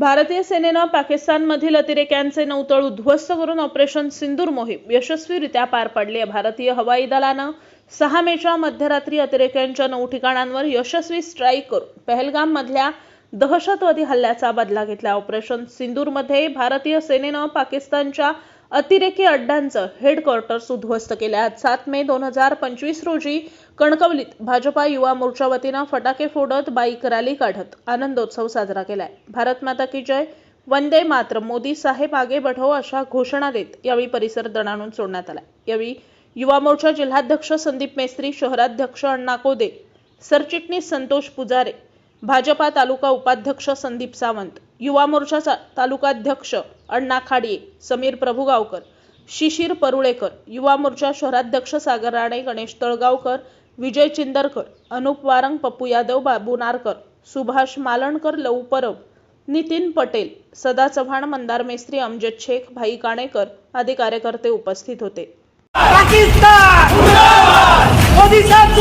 भारतीय सेनेनं पाकिस्तानमधील अतिरेक्यांचे नौतळ उद्ध्वस्त करून ऑपरेशन सिंदूर मोहीम यशस्वीरित्या पार पाडली आहे. भारतीय हवाई दलानं सहा मेच्या मध्यरात्री अतिरेक्यांच्या नऊ ठिकाणांवर यशस्वी स्ट्राईक करून पहलगाम मधल्या दहशतवादी हल्ल्याचा बदला घेतला. ऑपरेशन सिंदूरमध्ये भारतीय सेनेनं पाकिस्तानच्या अतिरेकी अड्ड्यांचं हेडक्वार्टर्स उद्ध्वस्त केले आज सात मे दोन हजार पंचवीस रोजी कणकवलीत भाजपा युवा मोर्चा वतीनं फटाके फोडत बाईक रॅली काढत आनंदोत्सव साजरा केलाय. भारत माता की जय वंदे मात्र मोदी साहेब आगे बढ़ो अशा घोषणा देत यावेळी परिसर दणाणून सोडण्यात आला यावेळी युवा मोर्चा जिल्हाध्यक्ष संदीप मेस्त्री शहराध्यक्ष अण्णा कोदे सरचिटणीस संतोष पुजारे भाजपा तालुका उपाध्यक्ष संदीप सावंत युवा मोर्चा तालुकाध्यक्ष अण्णा खाडिये समीर प्रभुगावकर शिशिर परुळेकर युवा मोर्चा शहराध्यक्ष सागर राणे गणेश तळगावकर विजय चिंदरकर अनुप वारंग पप्पू यादव बाबू नारकर सुभाष मालणकर लऊ परब नितीन पटेल सदा चव्हाण मंदार मेस्त्री अमजद शेख भाई काणेकर आदी कार्यकर्ते उपस्थित होते. पाकिस्तान! मोदी साहब